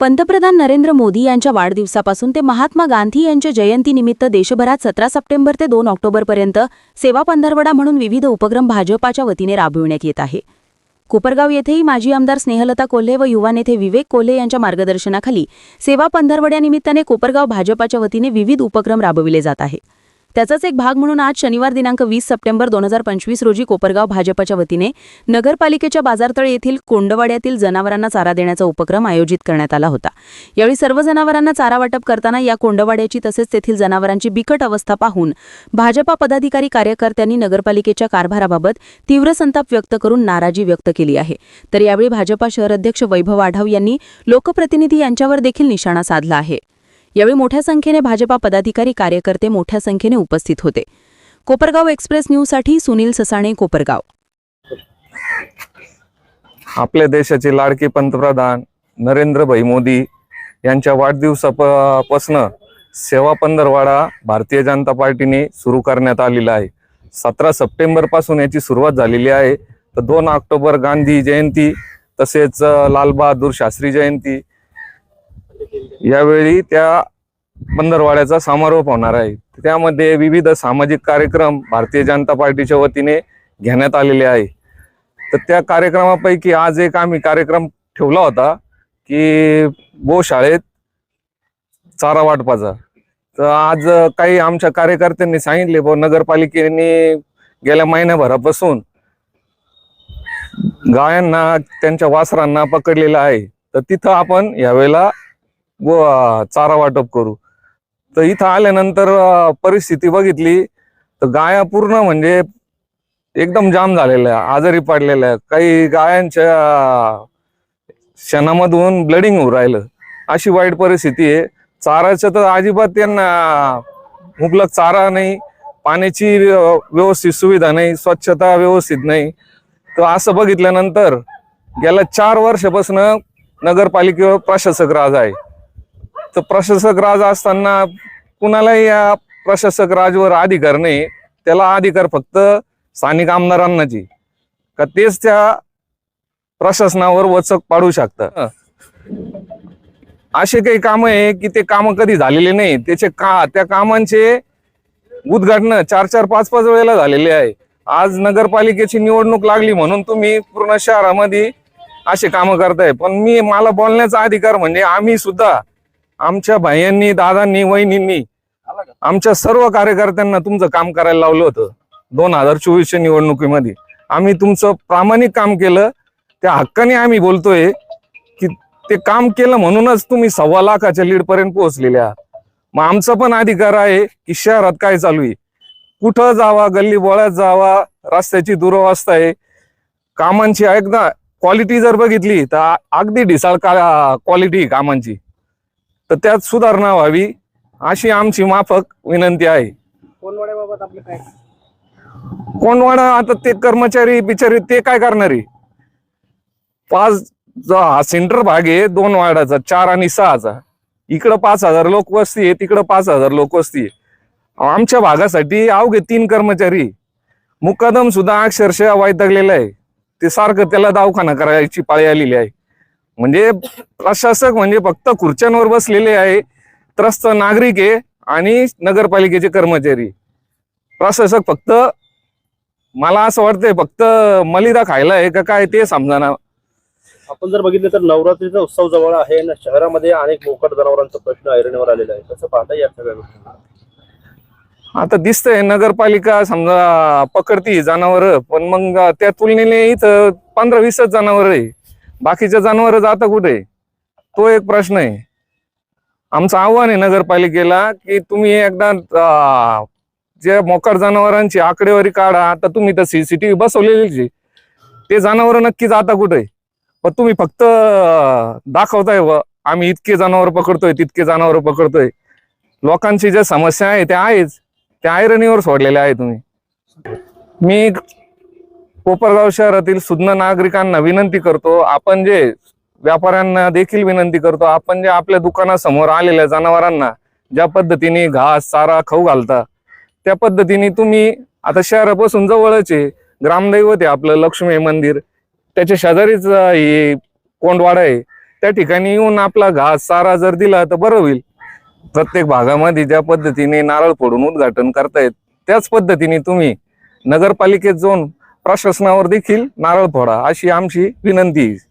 पंतप्रधान नरेंद्र मोदी यांच्या वाढदिवसापासून ते महात्मा गांधी यांच्या जयंतीनिमित्त देशभरात सतरा सप्टेंबर ते दोन ऑक्टोबरपर्यंत सेवा पंधरवडा म्हणून विविध उपक्रम भाजपाच्या वतीने राबविण्यात येत आहे. कोपरगाव येथेही माजी आमदार स्नेहलता कोल्हे व युवा नेते विवेक कोल्हे यांच्या मार्गदर्शनाखाली सेवा पंधरवड्यानिमित्ताने कोपरगाव भाजपाच्या वतीने विविध उपक्रम राबविले जात आहे त्याचाच एक भाग म्हणून आज शनिवार दिनांक वीस सप्टेंबर दोन हजार पंचवीस रोजी कोपरगाव भाजपच्या वतीने नगरपालिकेच्या बाजारतळ येथील कोंडवाड्यातील जनावरांना चारा देण्याचा उपक्रम आयोजित करण्यात आला होता. यावेळी सर्व जनावरांना चारा वाटप करताना या कोंडवाड्याची तसेच तेथील जनावरांची बिकट अवस्था पाहून भाजपा पदाधिकारी कार्यकर्त्यांनी नगरपालिकेच्या कारभाराबाबत तीव्र संताप व्यक्त करून नाराजी व्यक्त केली आहे. तर यावेळी भाजपा शहर अध्यक्ष वैभव आढाव यांनी लोकप्रतिनिधी यांच्यावर देखील निशाणा साधला आहे. यावेळी मोठ्या संख्येने भाजपा पदाधिकारी कार्यकर्ते मोठ्या संख्येने उपस्थित होते. कोपरगाव एक्सप्रेस न्यूजसाठी सुनील ससाणे कोपरगाव. आपल्या देशाचे लाडके पंतप्रधान नरेंद्र भाई मोदी यांच्या वाढदिवसापासून सेवा पंधरवाडा भारतीय जनता पार्टीने सुरू करण्यात आलेला आहे. सतरा सप्टेंबरपासून याची सुरुवात झालेली आहे. तर दोन ऑक्टोबर गांधी जयंती तसेच लालबहादूर शास्त्री जयंती यावेळी त्या पंधरवाड्याचा समारोप होणार आहे. त्यामध्ये विविध सामाजिक कार्यक्रम भारतीय जनता पार्टीच्या वतीने घेण्यात आलेले आहे. तर त्या कार्यक्रमापैकी आज एक आम्ही कार्यक्रम ठेवला होता की गोशाळेत चारा वाटपाचा. तर आज काही आमच्या कार्यकर्त्यांनी सांगितले ब नगरपालिकेने गेल्या महिन्याभरापासून गायांना त्यांच्या वासरांना पकडलेलं आहे. तर तिथं आपण यावेळेला गो चारा वाटप करू. तर इथं आल्यानंतर परिस्थिती बघितली तर गाया पूर्ण म्हणजे एकदम जाम झालेल्या आजारी पडलेल्या काही गायांच्या क्षणामधून ब्लडिंग होऊ राहिलं. अशी वाईट परिस्थिती आहे. चाराचं तर अजिबात त्यांना मुबलक चारा नाही पाण्याची व्यवस्थित सुविधा नाही स्वच्छता व्यवस्थित नाही. तर असं बघितल्यानंतर गेल्या चार वर्षापासून नगरपालिकेवर प्रशासक राज आहे. तर प्रशासक राज असताना कुणालाही या प्रशासक राजवर अधिकार नाही. त्याला अधिकार फक्त स्थानिक आमदारांनाची. का तेच त्या प्रशासनावर वचक पाडू शकतात. असे काही काम आहे की ते काम कधी झालेले नाही. त्याचे का त्या कामांचे उद्घाटन चार चार पाच पाच वेळेला झालेले आहे. आज नगरपालिकेची निवडणूक लागली म्हणून तुम्ही पूर्ण शहरामध्ये असे कामं करताय. पण मी मला बोलण्याचा अधिकार म्हणजे आम्ही सुद्धा आमच्या भायांनी दादांनी वहिनींनी आमच्या सर्व कार्यकर्त्यांना तुमचं काम करायला लावलं होतं. दोन हजार चोवीसच्या निवडणुकीमध्ये. आम्ही तुमचं प्रामाणिक काम केलं. त्या हक्काने आम्ही बोलतोय की ते काम केलं म्हणूनच तुम्ही सव्वा लाखाच्या लीड पर्यंत पोहोचलेले आहात मग आमचा पण अधिकार आहे की शहरात काय चालू आहे? कुठं जावा गल्ली बोळ्यात जावा रस्त्याची दुरवस्था आहे. कामांची एकदा क्वालिटी जर बघितली तर अगदी ढिसाळ का क्वालिटी कामांची. तर त्यात सुधारणा व्हावी अशी आमची माफक विनंती आहे. कोणवाड्याबाबत आपलं काय? कोणवाडा आता ते कर्मचारी बिचारी ते काय करणार आहे? पाच जो हा सेंटर भाग आहे दोन वार्डाचा चार आणि सहाचा. इकडं पाच हजार लोक वस्ती आहे तिकडं पाच हजार लोक वस्ती आहे. आमच्या भागासाठी अवघे तीन कर्मचारी मुकादम सुद्धा अक्षरशः वैतागलेला आहे. ते सारखं त्याला दवाखाना करायची पाळी आलेली आहे. म्हणजे प्रशासक म्हणजे फक्त खुर्च्यांवर बसलेले आहे त्रस्त नागरिक आहे आणि नगरपालिकेचे कर्मचारी. प्रशासक फक्त मला असं वाटतंय फक्त मलिदा खायला आहे का काय ते समजाना. आपण जर बघितलं तर नवरात्रीचा उत्सव जवळ आहे आणि शहरामध्ये अनेक मोकट जनावरांचा प्रश्न ऐरणीवर आलेला आहे. कसं पाहता या सगळ्या गोष्टी? आता दिसतंय नगरपालिका समजा पकडती जनावर पण मग त्या तुलनेने इथं पंधरा वीसच जनावर आहे. बाकीचे जनावर जाता कुठे? तो एक प्रश्न आहे. आमचं आव्हान आहे नगरपालिकेला की तुम्ही एकदा जे मोकार जनावरांची आकडेवारी काढा आता तुम्ही तर सीसीटीव्ही बसवलेली आहे. ते जनावर नक्की जाता कुठे? पण तुम्ही फक्त दाखवताय व आम्ही इतके जनावर पकडतोय तितके जनावर पकडतोय. लोकांची ज्या समस्या आहे त्या आहेच. त्या आयरनीवर सोडलेल्या आहे तुम्ही. मी कोपरगाव शहरातील सुज्ञ नागरिकांना विनंती करतो आपण जे व्यापाऱ्यांना देखील विनंती करतो आपण जे आपल्या दुकानासमोर आलेल्या जनावरांना ज्या पद्धतीने घास चारा खाऊ घालता त्या पद्धतीने तुम्ही आता शहरापासून जवळच आहे ग्रामदैवत आहे आपलं लक्ष्मी मंदिर त्याच्या शेजारीच हे कोंडवाडा आहे त्या ठिकाणी येऊन आपला घास चारा जर दिला तर बरं होईल. प्रत्येक भागामध्ये ज्या पद्धतीने नारळ फोडून उद्घाटन करतायत त्याच पद्धतीने तुम्ही नगरपालिकेत जाऊन प्रशासनावर देखील नारळ फोडा अशी आमची विनंती आहे.